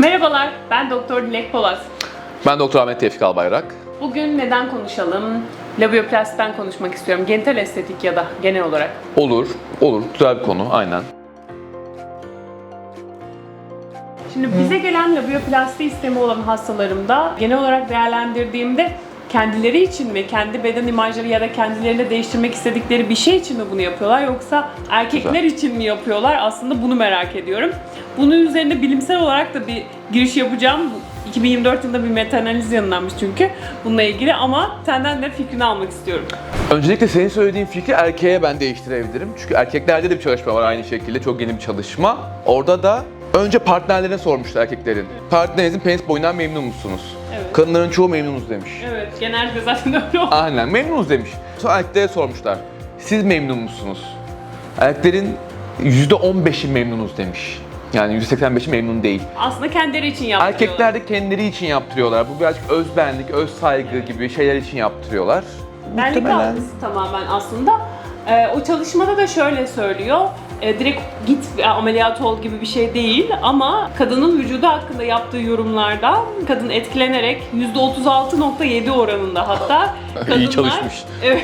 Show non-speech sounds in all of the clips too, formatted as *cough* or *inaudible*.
Merhabalar, ben Doktor Dilek Polat. Ben Doktor Ahmet Tevfik Albayrak. Bugün neden konuşalım? Labioplastikten konuşmak istiyorum. Genital estetik ya da genel olarak. Olur, olur. Güzel bir konu, aynen. Şimdi bize gelen labioplasti istemi olan hastalarımda genel olarak değerlendirdiğimde kendileri için mi, kendi beden imajları ya da kendilerini değiştirmek istedikleri bir şey için mi bunu yapıyorlar yoksa erkekler için mi yapıyorlar? Aslında bunu merak ediyorum. Bunun üzerine bilimsel olarak da bir giriş yapacağım. Bu 2024 yılında bir meta-analiz yayınlanmış çünkü bununla ilgili ama senden de fikrini almak istiyorum. Öncelikle senin söylediğin fikri erkeğe ben değiştirebilirim. Çünkü erkeklerde de bir çalışma var aynı şekilde. Çok yeni bir çalışma. Orada da önce partnerlerine sormuşlar erkeklerin. Partnerinizin penis boyundan memnun musunuz? Evet. Kadınların çoğu memnunuz demiş. Evet, genelde zaten öyle oldu. Aynen memnunuz demiş. Sonra erkeklere sormuşlar. Siz memnun musunuz? Erkeklerin %15'i memnunuz demiş. Yani %85'i memnun değil. Aslında kendileri için yaptırıyorlar. Erkekler de kendileri için yaptırıyorlar. Bu birazcık özbenlik, öz saygı gibi şeyler için yaptırıyorlar. Benlik Muhtemelen- algısı tamamen aslında. Ee, o çalışmada da şöyle söylüyor. Ee, direkt git e, ameliyat ol gibi bir şey değil ama kadının vücudu hakkında yaptığı yorumlarda kadın etkilenerek %36.7 oranında hatta İyi çalışmış. *laughs*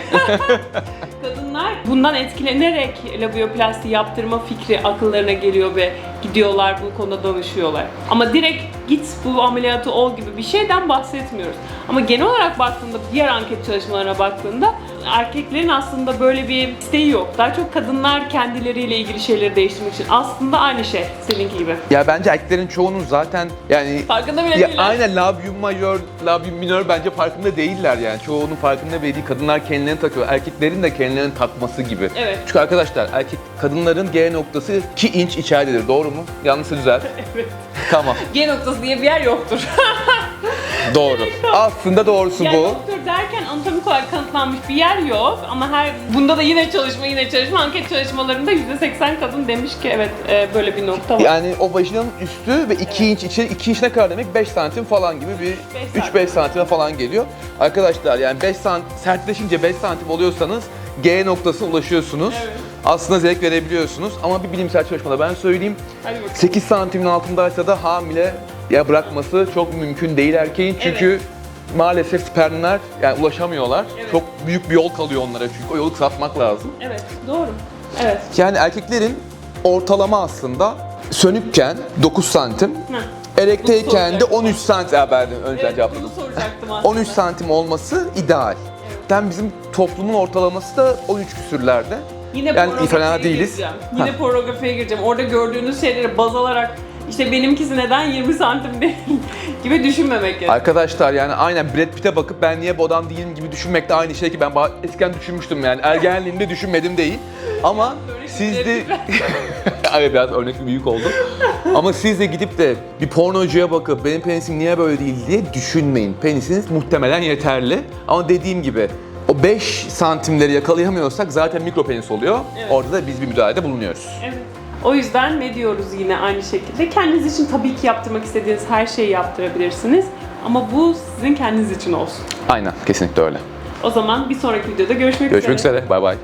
Kadınlar bundan etkilenerek labioplasti yaptırma fikri akıllarına geliyor ve gidiyorlar bu konuda danışıyorlar. Ama direkt git bu ameliyatı ol gibi bir şeyden bahsetmiyoruz. Ama genel olarak baktığında diğer anket çalışmalarına baktığında erkeklerin aslında böyle bir isteği yok. Daha çok kadınlar kendileriyle ilgili şeyleri değiştirmek için. Aslında aynı şey seninki gibi. Ya bence erkeklerin çoğunun zaten yani Farkında bile ya değiller. aynen labium majör, labium minör bence farkında değiller yani. Çoğunun farkında bile değil. Kadınlar kendilerini takıyor. Erkeklerin de kendilerini takması gibi. Evet. Çünkü arkadaşlar erkek kadınların G noktası 2 inç içeridedir. Doğru mu? Yanlışsa düzelt. *laughs* Evet. tamam. G noktası diye bir yer yoktur. Doğru. *laughs* Aslında doğrusu Yani bu. doktor derken anatomik olarak kanıtlanmış bir yer yok ama her bunda da yine çalışma yine çalışma anket çalışmalarında %80 kadın demiş ki evet e, böyle bir nokta var. Yani o vajinanın üstü ve 2 inç içi, 2 inç ne kadar demek? 5 santim falan gibi bir Beş 3-5 santime falan geliyor. Arkadaşlar yani 5 santim, sertleşince 5 santim oluyorsanız G noktasına ulaşıyorsunuz. Evet. Aslında zevk verebiliyorsunuz ama bir bilimsel çalışmada ben söyleyeyim. Hadi bakalım. 8 santimin altındaysa da hamile ya bırakması çok mümkün değil erkeğin çünkü maalesef spermler yani ulaşamıyorlar. Evet. Çok büyük bir yol kalıyor onlara çünkü o yolu kısaltmak lazım. Evet doğru. Evet. Yani erkeklerin ortalama aslında sönükken 9 santim, Heh. erekteyken de soracaktım. 13 santim, ha, ben önceden Evet, cevapladım. bunu soracaktım aslında. 13 santim olması ideal. Zaten bizim toplumun ortalaması da 13 küsürlerde. Yine Yani fena değiliz. gireceğim. Yine pornografiye gireceğim. Orada gördüğünüz şeyleri baz alarak işte benimkisi neden 20 santim değil *laughs* gibi düşünmemek gerekiyor. Arkadaşlar yani aynen Brad Pitt'e bakıp ben niye bu adam değilim gibi düşünmek de aynı şey ki ben eskiden düşünmüştüm yani ergenliğimde düşünmedim değil. Ama siz de... *laughs* evet biraz örnek büyük oldu. Ama siz de gidip de bir pornocuya bakıp benim penisim niye böyle değil diye düşünmeyin. Penisiniz muhtemelen yeterli. Ama dediğim gibi o 5 santimleri yakalayamıyorsak zaten mikro penis oluyor. Evet. Orada da biz bir müdahalede bulunuyoruz. Evet. O yüzden ne diyoruz yine aynı şekilde? Kendiniz için tabii ki yaptırmak istediğiniz her şeyi yaptırabilirsiniz. Ama bu sizin kendiniz için olsun. Aynen kesinlikle öyle. O zaman bir sonraki videoda görüşmek, Görüşmek üzere. üzere. Bay bay.